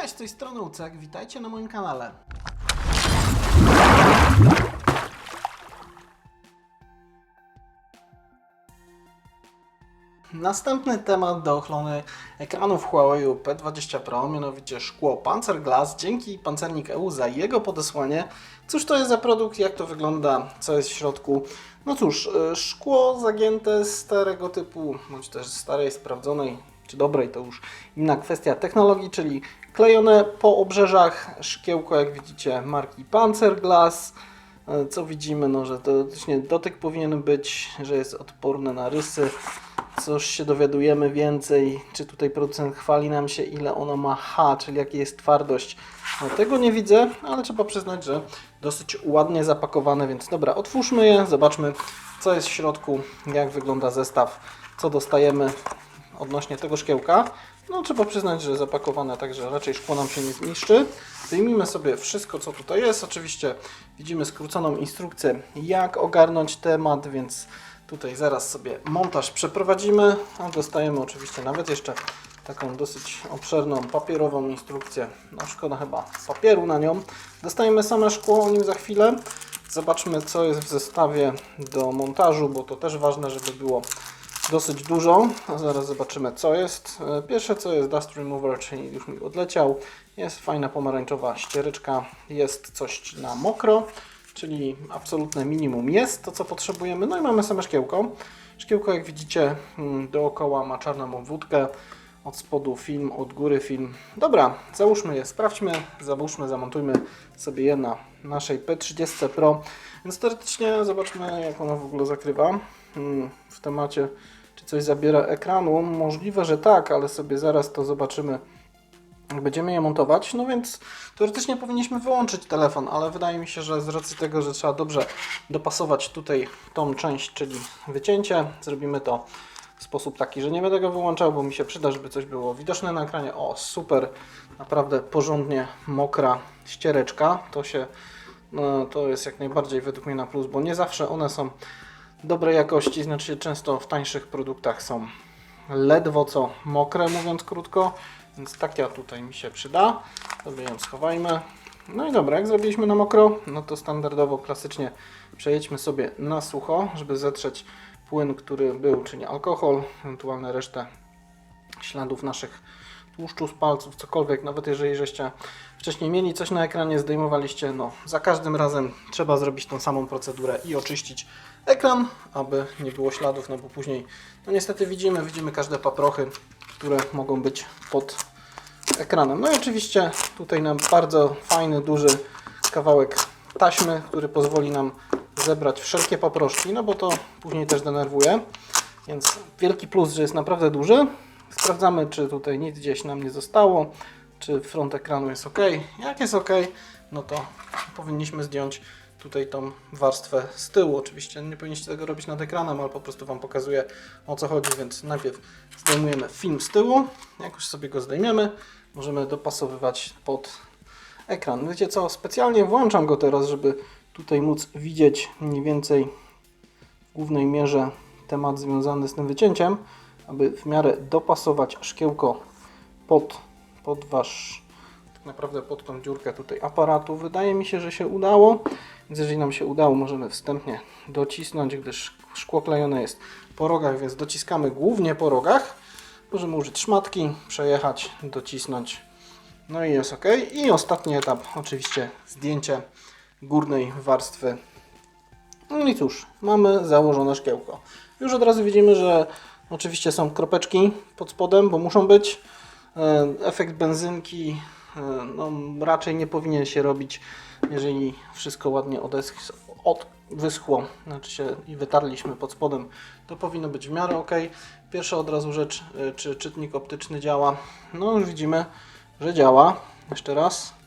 Cześć, z tej strony Ucek, witajcie na moim kanale. Następny temat do ochrony ekranów Huawei P20 Pro, mianowicie szkło Panzerglass. Dzięki Pancernik EU za jego podesłanie. Cóż to jest za produkt, jak to wygląda, co jest w środku? No cóż, y, szkło zagięte starego typu, bądź też starej, sprawdzonej czy dobrej, to już inna kwestia technologii, czyli klejone po obrzeżach szkiełko, jak widzicie, marki Panzerglass. E, Co widzimy, no, że teoretycznie dotyk powinien być, że jest odporny na rysy. Coś się dowiadujemy więcej, czy tutaj producent chwali nam się, ile ono ma H, czyli jaka jest twardość. No, tego nie widzę, ale trzeba przyznać, że dosyć ładnie zapakowane, więc dobra, otwórzmy je, zobaczmy, co jest w środku, jak wygląda zestaw, co dostajemy odnośnie tego szkiełka. No trzeba przyznać, że zapakowane tak, że raczej szkło nam się nie zniszczy. Zdejmijmy sobie wszystko, co tutaj jest. Oczywiście widzimy skróconą instrukcję, jak ogarnąć temat, więc tutaj zaraz sobie montaż przeprowadzimy. A dostajemy oczywiście nawet jeszcze taką dosyć obszerną papierową instrukcję. No szkoda chyba papieru na nią. Dostajemy same szkło, o nim za chwilę. Zobaczmy, co jest w zestawie do montażu, bo to też ważne, żeby było dosyć dużo. A zaraz zobaczymy co jest. E, Pierwsze co jest Dust Remover, czyli już mi odleciał. Jest fajna pomarańczowa ściereczka. Jest coś na mokro, czyli absolutne minimum jest to co potrzebujemy. No i mamy same szkiełko. Szkiełko jak widzicie mm, dookoła ma czarną obwódkę. Od spodu film, od góry film. Dobra, załóżmy je, sprawdźmy, załóżmy, zamontujmy sobie je na naszej P30 Pro. Więc teoretycznie zobaczmy jak ona w ogóle zakrywa w temacie, czy coś zabiera ekranu. Możliwe, że tak, ale sobie zaraz to zobaczymy, będziemy je montować. No więc teoretycznie powinniśmy wyłączyć telefon, ale wydaje mi się, że z racji tego, że trzeba dobrze dopasować tutaj tą część, czyli wycięcie, zrobimy to w sposób taki, że nie będę go wyłączał, bo mi się przyda, żeby coś było widoczne na ekranie. O, super, naprawdę porządnie mokra ściereczka. To się, no, to jest jak najbardziej według mnie na plus, bo nie zawsze one są dobrej jakości, znaczy często w tańszych produktach są ledwo co mokre, mówiąc krótko, więc taka tutaj mi się przyda. Sobie ją schowajmy. No i dobra, jak zrobiliśmy na mokro, no to standardowo, klasycznie przejedźmy sobie na sucho, żeby zetrzeć płyn, który był, czyli alkohol, ewentualnie resztę śladów naszych tłuszczu z palców, cokolwiek, nawet jeżeli żeście wcześniej mieli coś na ekranie, zdejmowaliście, no za każdym razem trzeba zrobić tą samą procedurę i oczyścić ekran, aby nie było śladów, no bo później, no niestety widzimy, widzimy każde paprochy, które mogą być pod ekranem. No i oczywiście tutaj nam bardzo fajny, duży kawałek taśmy, który pozwoli nam zebrać wszelkie paproszki, no bo to później też denerwuje. Więc wielki plus, że jest naprawdę duży. Sprawdzamy, czy tutaj nic gdzieś nam nie zostało, czy front ekranu jest ok. Jak jest ok, no to powinniśmy zdjąć tutaj tą warstwę z tyłu. Oczywiście nie powinniście tego robić nad ekranem, ale po prostu Wam pokazuję o co chodzi, więc najpierw zdejmujemy film z tyłu. Jak już sobie go zdejmiemy, możemy dopasowywać pod ekran. Wiecie co, specjalnie włączam go teraz, żeby tutaj móc widzieć mniej więcej w głównej mierze temat związany z tym wycięciem, aby w miarę dopasować szkiełko pod, pod Wasz, tak naprawdę pod tą dziurkę tutaj aparatu. Wydaje mi się, że się udało, więc jeżeli nam się udało, możemy wstępnie docisnąć, gdyż szkło klejone jest po rogach, więc dociskamy głównie po rogach. Możemy użyć szmatki, przejechać, docisnąć. No i jest ok. I ostatni etap, oczywiście zdjęcie górnej warstwy. No i cóż, mamy założone szkiełko. Już od razu widzimy, że oczywiście są kropeczki pod spodem, bo muszą być. E, Efekt benzynki e, no, raczej nie powinien się robić, jeżeli wszystko ładnie odesch- od, wyschło, znaczy się i wytarliśmy pod spodem, to powinno być w miarę ok. Pierwsza od razu rzecz, e, czy czytnik optyczny działa. No już widzimy, że działa. Jeszcze raz.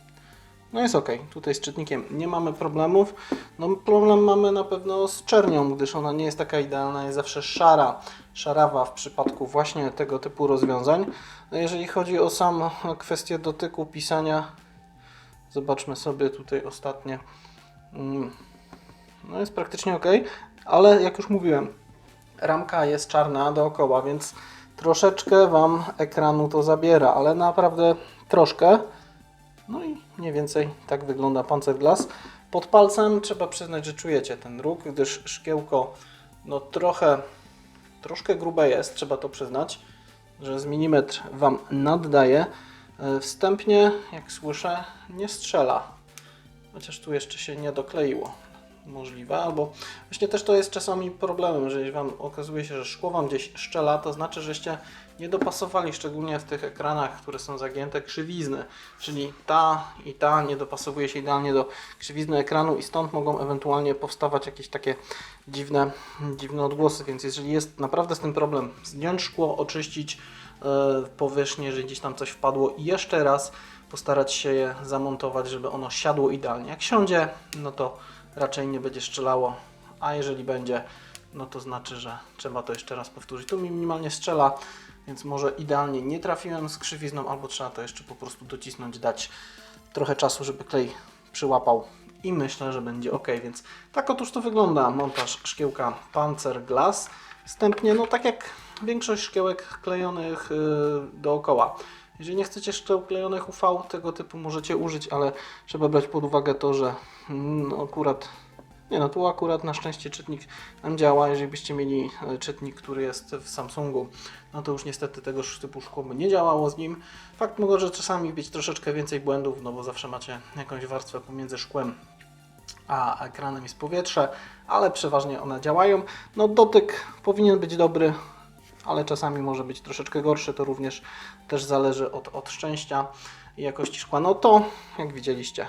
No jest ok. Tutaj z czytnikiem nie mamy problemów. No problem mamy na pewno z czernią, gdyż ona nie jest taka idealna, jest zawsze szara, szarawa w przypadku właśnie tego typu rozwiązań. No jeżeli chodzi o samą kwestię dotyku pisania, zobaczmy sobie tutaj ostatnie. Mm, No jest praktycznie ok, ale jak już mówiłem, ramka jest czarna dookoła, więc troszeczkę Wam ekranu to zabiera, ale naprawdę troszkę. No i mniej więcej tak wygląda Panzerglas. Pod palcem trzeba przyznać, że czujecie ten róg, gdyż szkiełko no trochę, troszkę grube jest, trzeba to przyznać, że z milimetr Wam naddaje. E, Wstępnie, jak słyszę, nie strzela. Chociaż tu jeszcze się nie dokleiło. Możliwe, albo właśnie też to jest czasami problemem, jeżeli Wam okazuje się, że szkło Wam gdzieś szczela, to znaczy, żeście nie dopasowali, szczególnie w tych ekranach, które są zagięte, krzywizny. Czyli ta i ta nie dopasowuje się idealnie do krzywizny ekranu i stąd mogą ewentualnie powstawać jakieś takie dziwne, dziwne odgłosy. Więc jeżeli jest naprawdę z tym problem, zdjąć szkło, oczyścić e, powierzchnię, jeżeli gdzieś tam coś wpadło i jeszcze raz postarać się je zamontować, żeby ono siadło idealnie. Jak siądzie, no to raczej nie będzie strzelało, a jeżeli będzie, no to znaczy, że trzeba to jeszcze raz powtórzyć. Tu mi minimalnie strzela, więc może idealnie nie trafiłem z krzywizną, albo trzeba to jeszcze po prostu docisnąć, dać trochę czasu, żeby klej przyłapał i myślę, że będzie ok. Więc tak otóż to wygląda montaż szkiełka Panzer Glass. Wstępnie, no tak jak większość szkiełek klejonych yy, dookoła. Jeżeli nie chcecie szkieł klejonych UV, tego typu możecie użyć, ale trzeba brać pod uwagę to, że mm, no akurat nie no, tu akurat na szczęście czytnik nam działa. Jeżeli byście mieli e, czytnik, który jest w Samsungu, no to już niestety tego typu szkło by nie działało z nim. Fakt może czasami być troszeczkę więcej błędów, no bo zawsze macie jakąś warstwę pomiędzy szkłem a ekranem jest powietrze, ale przeważnie one działają. No dotyk powinien być dobry, ale czasami może być troszeczkę gorszy. To również też zależy od, od szczęścia i jakości szkła. No to, jak widzieliście,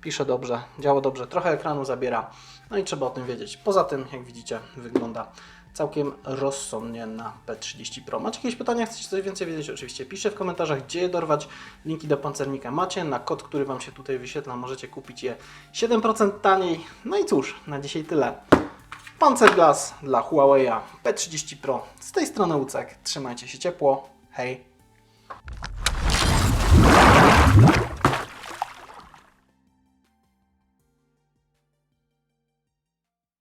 pisze dobrze, działa dobrze, trochę ekranu zabiera, no i trzeba o tym wiedzieć. Poza tym, jak widzicie, wygląda całkiem rozsądnie na P30 Pro. Macie jakieś pytania, chcecie coś więcej wiedzieć? Oczywiście piszcie w komentarzach, gdzie je dorwać. Linki do pancernika macie, na kod, który Wam się tutaj wyświetla, możecie kupić je 7% taniej. No i cóż, na dzisiaj tyle. Panzerglas dla Huawei'a P30 Pro. Z tej strony Ucek. Trzymajcie się ciepło. Hej!